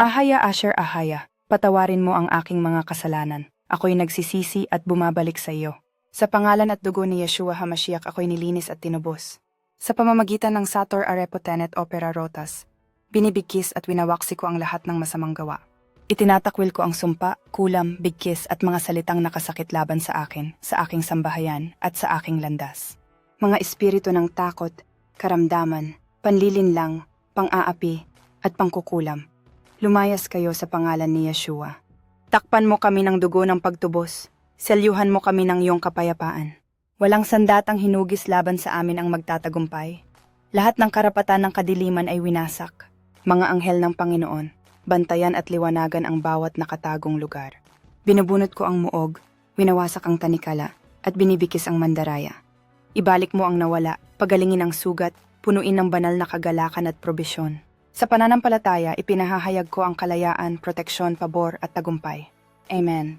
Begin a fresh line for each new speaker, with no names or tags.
Ahaya Asher Ahaya, patawarin mo ang aking mga kasalanan. Ako'y nagsisisi at bumabalik sa iyo. Sa pangalan at dugo ni Yeshua HaMashiach ako'y nilinis at tinubos. Sa pamamagitan ng Sator Arepotenet Opera Rotas, binibigkis at winawaksi ko ang lahat ng masamang gawa. Itinatakwil ko ang sumpa, kulam, bigkis at mga salitang nakasakit laban sa akin, sa aking sambahayan at sa aking landas. Mga espiritu ng takot, karamdaman, panlilinlang, pang-aapi, at pangkukulam. Lumayas kayo sa pangalan ni Yeshua. Takpan mo kami ng dugo ng pagtubos. Selyuhan mo kami ng iyong kapayapaan. Walang sandatang hinugis laban sa amin ang magtatagumpay. Lahat ng karapatan ng kadiliman ay winasak. Mga anghel ng Panginoon, bantayan at liwanagan ang bawat nakatagong lugar. Binubunot ko ang muog, winawasak ang tanikala, at binibikis ang mandaraya. Ibalik mo ang nawala, pagalingin ang sugat, punuin ng banal na kagalakan at probisyon. Sa pananampalataya, ipinahahayag ko ang kalayaan, proteksyon, pabor at tagumpay. Amen.